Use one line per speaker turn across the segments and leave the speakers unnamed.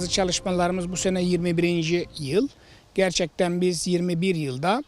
çalışmalarımız bu sene 21. yıl. Gerçekten biz 21 yılda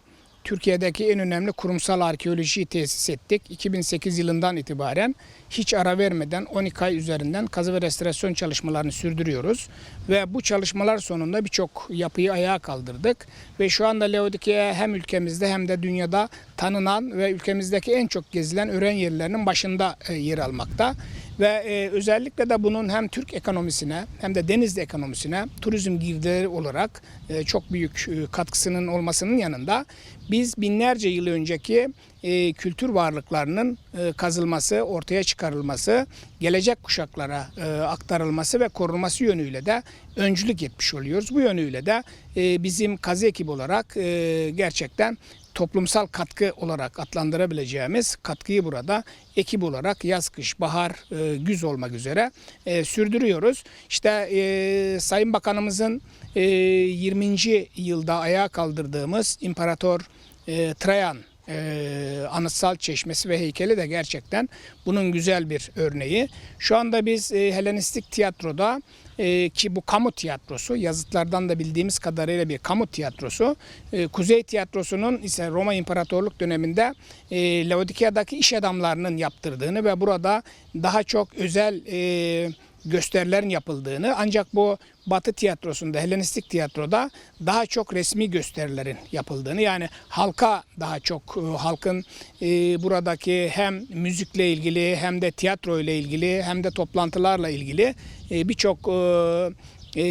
Türkiye'deki en önemli kurumsal arkeolojiyi tesis ettik. 2008 yılından itibaren hiç ara vermeden 12 ay üzerinden kazı ve restorasyon çalışmalarını sürdürüyoruz. Ve bu çalışmalar sonunda birçok yapıyı ayağa kaldırdık. Ve şu anda Laodikea hem ülkemizde hem de dünyada tanınan ve ülkemizdeki en çok gezilen öğren yerlerinin başında e, yer almakta. Ve e, özellikle de bunun hem Türk ekonomisine hem de Denizli ekonomisine turizm girdileri olarak e, çok büyük katkısının olmasının yanında biz binlerce yıl önceki e, kültür varlıklarının e, kazılması, ortaya çıkarılması, gelecek kuşaklara e, aktarılması ve korunması yönüyle de öncülük etmiş oluyoruz. Bu yönüyle de e, bizim kazı ekibi olarak e, gerçekten toplumsal katkı olarak adlandırabileceğimiz katkıyı burada ekip olarak yaz, kış, bahar, e, güz olmak üzere e, sürdürüyoruz. İşte e, Sayın Bakanımızın e, 20. yılda ayağa kaldırdığımız İmparator e, Trajan e, anıtsal çeşmesi ve heykeli de gerçekten bunun güzel bir örneği. Şu anda biz e, Helenistik tiyatroda e, ki bu kamu tiyatrosu yazıtlardan da bildiğimiz kadarıyla bir kamu tiyatrosu. E, Kuzey tiyatrosunun ise Roma İmparatorluk döneminde e, Laodikea'daki iş adamlarının yaptırdığını ve burada daha çok özel e, gösterilerin yapıldığını ancak bu Batı tiyatrosunda, Helenistik tiyatroda daha çok resmi gösterilerin yapıldığını yani halka daha çok e, halkın e, buradaki hem müzikle ilgili hem de tiyatro ile ilgili hem de toplantılarla ilgili e, birçok e, e,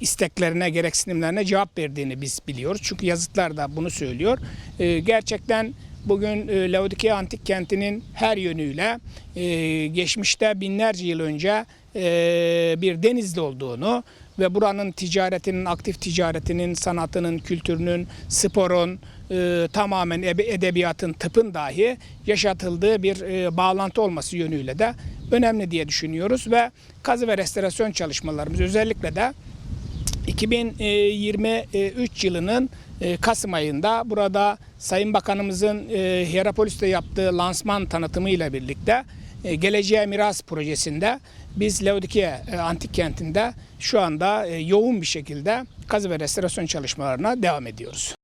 isteklerine, gereksinimlerine cevap verdiğini biz biliyoruz. Çünkü yazıtlar da bunu söylüyor. E, gerçekten bugün e, Laodikea Antik Kenti'nin her yönüyle e, geçmişte binlerce yıl önce e, bir denizli olduğunu ve buranın ticaretinin, aktif ticaretinin, sanatının, kültürünün, sporun, e, tamamen edebiyatın, tıpın dahi yaşatıldığı bir e, bağlantı olması yönüyle de önemli diye düşünüyoruz ve kazı ve restorasyon çalışmalarımız özellikle de 2023 yılının e, Kasım ayında burada Sayın Bakanımızın e, Hierapolis'te yaptığı lansman tanıtımıyla birlikte e, Geleceğe Miras projesinde biz Laodikea e, Antik Kenti'nde şu anda e, yoğun bir şekilde kazı ve restorasyon çalışmalarına devam ediyoruz.